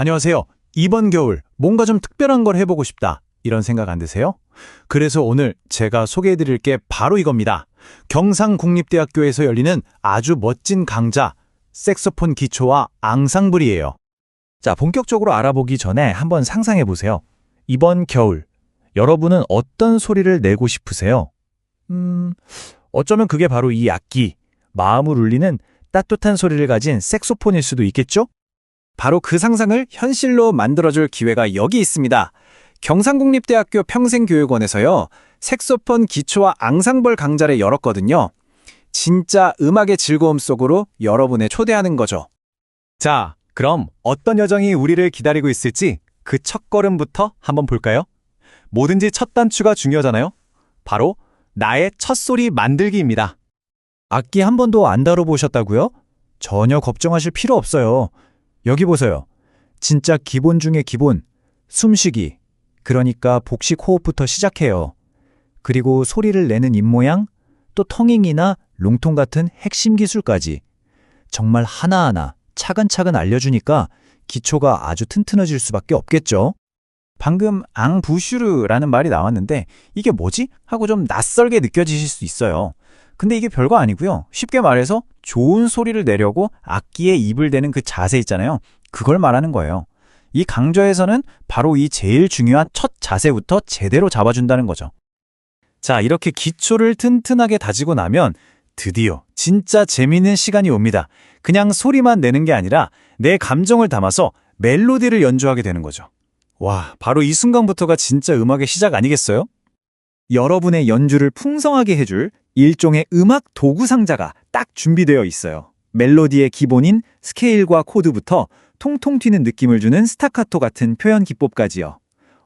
안녕하세요. 이번 겨울 뭔가 좀 특별한 걸 해보고 싶다. 이런 생각 안 드세요? 그래서 오늘 제가 소개해드릴 게 바로 이겁니다. 경상국립대학교에서 열리는 아주 멋진 강좌, 색소폰 기초와 앙상블이에요. 자, 본격적으로 알아보기 전에 한번 상상해 보세요. 이번 겨울, 여러분은 어떤 소리를 내고 싶으세요? 음, 어쩌면 그게 바로 이 악기, 마음을 울리는 따뜻한 소리를 가진 색소폰일 수도 있겠죠? 바로 그 상상을 현실로 만들어줄 기회가 여기 있습니다. 경상국립대학교 평생교육원에서요, 색소폰 기초와 앙상블 강좌를 열었거든요. 진짜 음악의 즐거움 속으로 여러분을 초대하는 거죠. 자, 그럼 어떤 여정이 우리를 기다리고 있을지 그 첫걸음부터 한번 볼까요? 뭐든지 첫 단추가 중요하잖아요. 바로 나의 첫 소리 만들기입니다. 악기 한 번도 안 다뤄보셨다고요? 전혀 걱정하실 필요 없어요. 여기 보세요. 진짜 기본 중에 기본, 숨쉬기. 그러니까 복식 호흡부터 시작해요. 그리고 소리를 내는 입모양, 또 텅잉이나 롱통 같은 핵심 기술까지. 정말 하나하나 차근차근 알려주니까 기초가 아주 튼튼해질 수밖에 없겠죠. 방금 앙부슈르라는 말이 나왔는데 이게 뭐지? 하고 좀 낯설게 느껴지실 수 있어요. 근데 이게 별거 아니고요. 쉽게 말해서 좋은 소리를 내려고 악기에 입을 대는 그 자세 있잖아요. 그걸 말하는 거예요. 이 강좌에서는 바로 이 제일 중요한 첫 자세부터 제대로 잡아준다는 거죠. 자, 이렇게 기초를 튼튼하게 다지고 나면 드디어 진짜 재미있는 시간이 옵니다. 그냥 소리만 내는 게 아니라 내 감정을 담아서 멜로디를 연주하게 되는 거죠. 와, 바로 이 순간부터가 진짜 음악의 시작 아니겠어요? 여러분의 연주를 풍성하게 해줄 일종의 음악 도구 상자가 딱 준비되어 있어요. 멜로디의 기본인 스케일과 코드부터 통통 튀는 느낌을 주는 스타카토 같은 표현 기법까지요.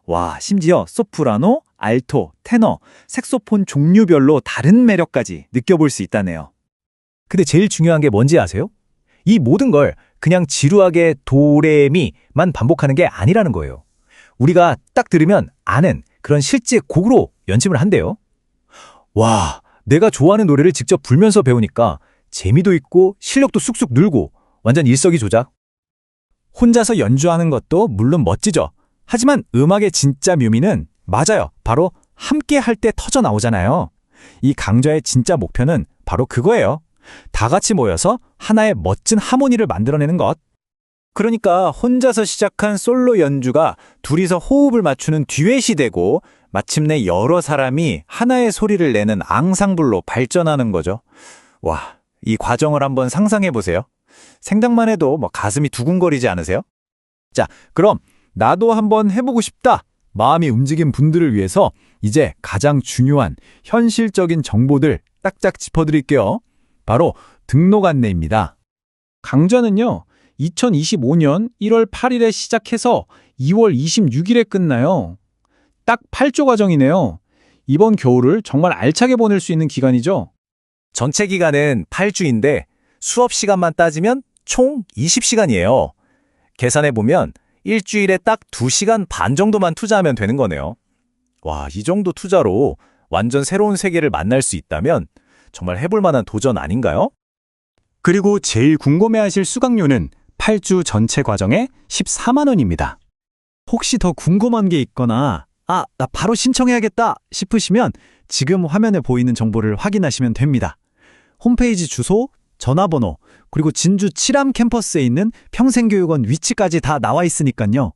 와, 심지어 소프라노, 알토, 테너, 색소폰 종류별로 다른 매력까지 느껴볼 수 있다네요. 근데 제일 중요한 게 뭔지 아세요? 이 모든 걸 그냥 지루하게 도레미만 반복하는 게 아니라는 거예요. 우리가 딱 들으면 아는 그런 실제 곡으로 연습을 한대요. 와, 내가 좋아하는 노래를 직접 불면서 배우니까 재미도 있고 실력도 쑥쑥 늘고 완전 일석이조작. 혼자서 연주하는 것도 물론 멋지죠. 하지만 음악의 진짜 묘미는 맞아요. 바로 함께 할 때 터져 나오잖아요. 이 강좌의 진짜 목표는 바로 그거예요. 다 같이 모여서 하나의 멋진 하모니를 만들어내는 것. 그러니까 혼자서 시작한 솔로 연주가 둘이서 호흡을 맞추는 듀엣이 되고 마침내 여러 사람이 하나의 소리를 내는 앙상블로 발전하는 거죠. 와, 이 과정을 한번 상상해 보세요. 생각만 해도 뭐 가슴이 두근거리지 않으세요? 자, 그럼 나도 한번 해보고 싶다. 마음이 움직인 분들을 위해서 이제 가장 중요한 현실적인 정보들 딱딱 짚어드릴게요. 바로 등록 안내입니다. 강좌는요, 2025년 1월 8일에 시작해서 2월 26일에 끝나요. 딱 8조 과정이네요. 이번 겨울을 정말 알차게 보낼 수 있는 기간이죠. 전체 기간은 8주인데 수업 시간만 따지면 총 20시간이에요. 계산해보면 일주일에 딱 2시간 반 정도만 투자하면 되는 거네요. 와, 이 정도 투자로 완전 새로운 세계를 만날 수 있다면 정말 해볼 만한 도전 아닌가요? 그리고 제일 궁금해하실 수강료는 8주 전체 과정에 14만 원입니다. 혹시 더 궁금한 게 있거나 아, 나 바로 신청해야겠다 싶으시면 지금 화면에 보이는 정보를 확인하시면 됩니다. 홈페이지 주소, 전화번호, 그리고 진주 칠암 캠퍼스에 있는 평생교육원 위치까지 다 나와 있으니까요.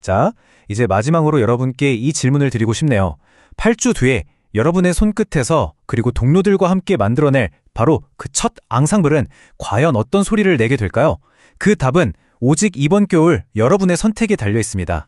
자, 이제 마지막으로 여러분께 이 질문을 드리고 싶네요. 8주 뒤에 여러분의 손끝에서 그리고 동료들과 함께 만들어낼 바로 그 첫 앙상블은 과연 어떤 소리를 내게 될까요? 그 답은 오직 이번 겨울 여러분의 선택에 달려 있습니다.